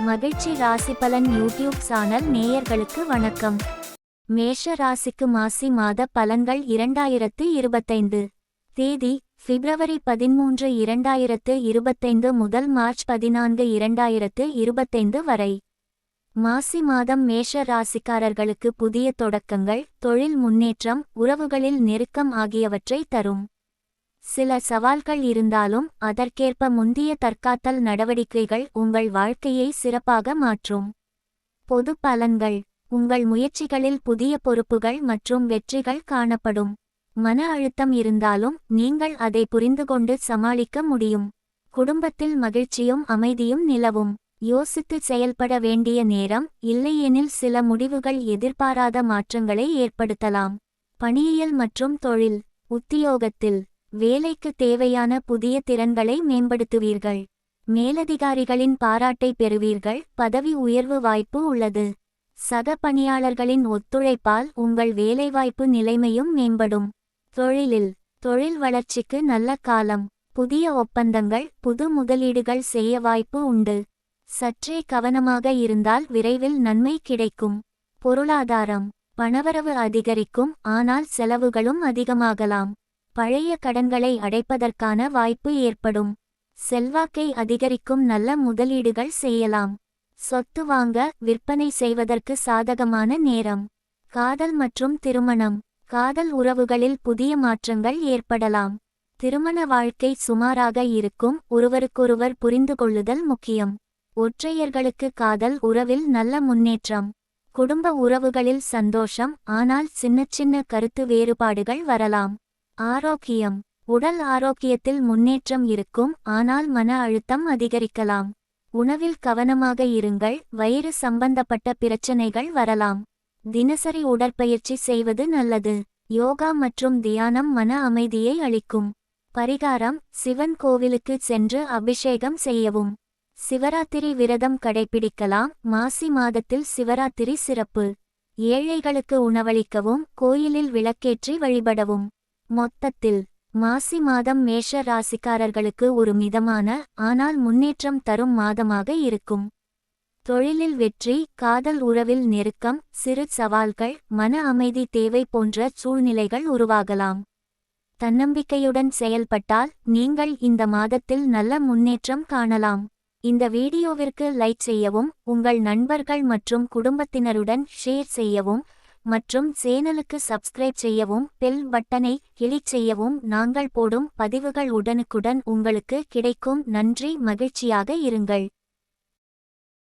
மகிழ்ச்சி ராசி பலன் யூடியூப் சேனல் நேயர்களுக்கு வணக்கம். மேஷ ராசிக்கு மாசி மாத பலன்கள் இரண்டாயிரத்து இருபத்தைந்து. தேதி பிப்ரவரி பதிமூன்று இரண்டாயிரத்து இருபத்தைந்து முதல் மார்ச் பதினான்கு இரண்டாயிரத்து இருபத்தைந்து வரை. மாசி மாதம் மேஷ ராசிக்காரர்களுக்கு புதிய தொடக்கங்கள் தொழில் முன்னேற்றம் உறவுகளில் நெருக்கம் ஆகியவற்றை தரும். சில சவால்கள் இருந்தாலும் அதற்கேற்ப முந்திய தற்காத்தல் நடவடிக்கைகள் உங்கள் வாழ்க்கையை சிறப்பாக மாற்றும். பொது பலன்கள். உங்கள் முயற்சிகளில் புதிய பொறுப்புகள் மற்றும் வெற்றிகள் காணப்படும். மன அழுத்தம் இருந்தாலும் நீங்கள் அதை புரிந்துகொண்டு சமாளிக்க முடியும். குடும்பத்தில் மகிழ்ச்சியும் அமைதியும் நிலவும். யோசித்து செயல்பட வேண்டிய நேரம் இல்லையெனில் சில முடிவுகள் எதிர்பாராத மாற்றங்களை ஏற்படுத்தலாம். பணியியல் மற்றும் தொழில். உத்தியோகத்தில். வேலைக்கு தேவையான புதிய திறன்களை மேம்படுத்துவீர்கள். மேலதிகாரிகளின் பாராட்டை பெறுவீர்கள். பதவி உயர்வு வாய்ப்பு உள்ளது. சக பணியாளர்களின் ஒத்துழைப்பால் உங்கள் வேலைவாய்ப்பு நிலைமையும் மேம்படும். தொழிலில் தொழில் வளர்ச்சிக்கு நல்ல காலம். புதிய ஒப்பந்தங்கள் புது முதலீடுகள் செய்ய வாய்ப்பு உண்டு. சற்றே கவனமாக இருந்தால் விரைவில் நன்மை கிடைக்கும். பொருளாதாரம் பணவரவு அதிகரிக்கும் ஆனால் செலவுகளும் அதிகமாகலாம். பழைய கடன்களை அடைப்பதற்கான வாய்ப்பு ஏற்படும். செல்வாக்கை அதிகரிக்கும் நல்ல முதலீடுகள் செய்யலாம். சொத்து வாங்க விற்பனை செய்வதற்கு சாதகமான நேரம். காதல் மற்றும் திருமணம். காதல் உறவுகளில் புதிய மாற்றங்கள் ஏற்படலாம். திருமண வாழ்க்கை சுமாராக இருக்கும் ஒருவருக்கொருவர் புரிந்து கொள்ளுதல் முக்கியம். ஒற்றையர்களுக்கு காதல் உறவில் நல்ல முன்னேற்றம். குடும்ப உறவுகளில் சந்தோஷம் ஆனால் சின்ன சின்ன கருத்து வேறுபாடுகள் வரலாம். ஆரோக்கியம். உடல் ஆரோக்கியத்தில் முன்னேற்றம் இருக்கும் ஆனால் மன அழுத்தம் அதிகரிக்கலாம். உணவில் கவனமாக இருங்கள் வயிறு சம்பந்தப்பட்ட பிரச்சனைகள் வரலாம். தினசரி உடற்பயிற்சி செய்வது நல்லது. யோகா மற்றும் தியானம் மன அமைதியை அளிக்கும். பரிகாரம் சிவன் கோவிலுக்கு சென்று அபிஷேகம் செய்யவும். சிவராத்திரி விரதம் கடைபிடிக்கலாம் மாசி மாதத்தில் சிவராத்திரி சிறப்பு. ஏழைகளுக்கு உணவளிக்கவும் கோயிலில் விளக்கேற்றி வழிபடவும். மொத்தத்தில் மாசி மாதம் மேஷ ராசிக்காரர்களுக்கு ஒரு மிதமான ஆனால் முன்னேற்றம் தரும் மாதமாக இருக்கும். தொழிலில் வெற்றி காதல் உறவில் நெருக்கம் சிறு சவால்கள் மன அமைதி தேவை போன்ற சூழ்நிலைகள் உருவாகலாம். தன்னம்பிக்கையுடன் செயல்பட்டால் நீங்கள் இந்த மாதத்தில் நல்ல முன்னேற்றம் காணலாம். இந்த வீடியோவிற்கு லைக் செய்யவும் உங்கள் நண்பர்கள் மற்றும் குடும்பத்தினருடன் ஷேர் செய்யவும் மற்றும் சேனலுக்கு சப்ஸ்கிரைப் செய்யவும் பெல் பட்டனை கிளிக் செய்யவும் நாங்கள் போடும் பதிவுகள் உடனுக்குடன் உங்களுக்கு கிடைக்கும். நன்றி மகிழ்ச்சியாக இருங்கள்.